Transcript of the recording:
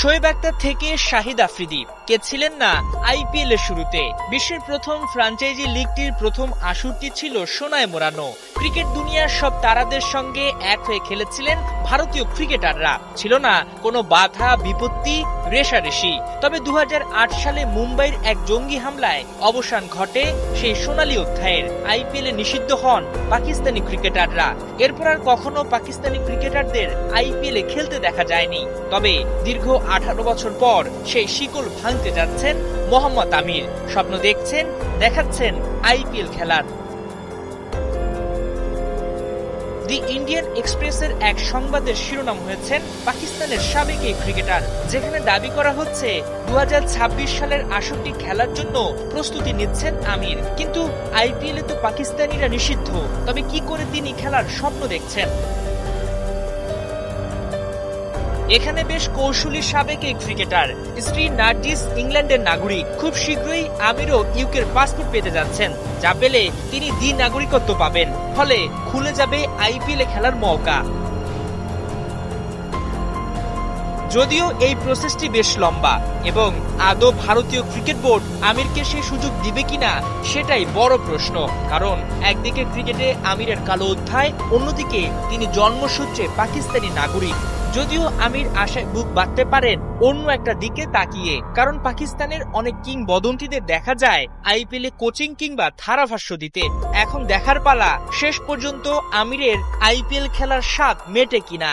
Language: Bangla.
শোয়েব আক্তার থেকে শাহিদ আফ্রিদি। কে ছিলেন না আইপিএল এর শুরুতে? বিশ্বের প্রথম ফ্রাঞ্চাইজি লিগটির প্রথম আসরটি ছিল সোনায় মোড়ানো ক্রিকেট দুনিয়ার সব তারাদের সঙ্গে এক হয়ে খেলেছিলেন ভারতীয় ক্রিকেটাররা। ছিল না কোনো বাধা, বিপত্তি রেশারেশি তবে দু হাজার আট সালে মুম্বাইয়ের এক জঙ্গি হামলায় অবসান ঘটে সেই সোনালী অধ্যায়ের। আইপিএলে নিষিদ্ধ হন পাকিস্তানি ক্রিকেটাররা। এরপর আর কখনো পাকিস্তানি ক্রিকেটারদের আইপিএলে খেলতে দেখা যায়নি। তবে দীর্ঘ আঠারো বছর পর সেই শিকল ভাঙতে যাচ্ছেন মোহাম্মদ আমির। স্বপ্ন দেখছেন, দেখাচ্ছেন আইপিএল খেলার দি ইন্ডিয়ান এক্সপ্রেসের এক সংবাদের শিরোনাম হয়েছেন পাকিস্তানের সাবেক এই ক্রিকেটার, যেখানে দাবি করা হচ্ছে দু হাজার ছাব্বিশ সালের আসরটি খেলার জন্য প্রস্তুতি নিচ্ছেন আমির। কিন্তু আইপিএলে তো পাকিস্তানিরা নিষিদ্ধ। তবে কি করে তিনি খেলার স্বপ্ন দেখছেন? এখানে বেশ কৌশলী সাবেক এই ক্রিকেটার। স্ত্রী নার্জিস ইংল্যান্ডের নাগরিক। খুব শীঘ্রই আমিরও ইউকের পাসপোর্ট পেতে যাচ্ছেন, যা পেলে তিনি দ্বি নাগরিকত্ব পাবেন। ফলে খুলে যাবে আইপিএলে খেলার মৌকা যদিও এই প্রসেসটি বেশ লম্বা, এবং আদৌ ভারতীয় ক্রিকেট বোর্ড আমিরকে সেই সুযোগ দিবে কিনা সেটাই বড় প্রশ্ন। কারণ একদিকে ক্রিকেটে আমিরের কালো অধ্যায়, অন্যদিকে তিনি জন্মসূত্রে পাকিস্তানি নাগরিক। যদিও আমির আশায় বুক বাঁধতে পারেন অন্য একটা দিকে তাকিয়ে, কারণ পাকিস্তানের অনেক কিংবদন্তিদের দেখা যায় আইপিএলে কোচিং কিংবা ধারাভাষ্য দিতে। এখন দেখার পালা, শেষ পর্যন্ত আমিরের আইপিএল খেলার স্বাদ মেটে কিনা।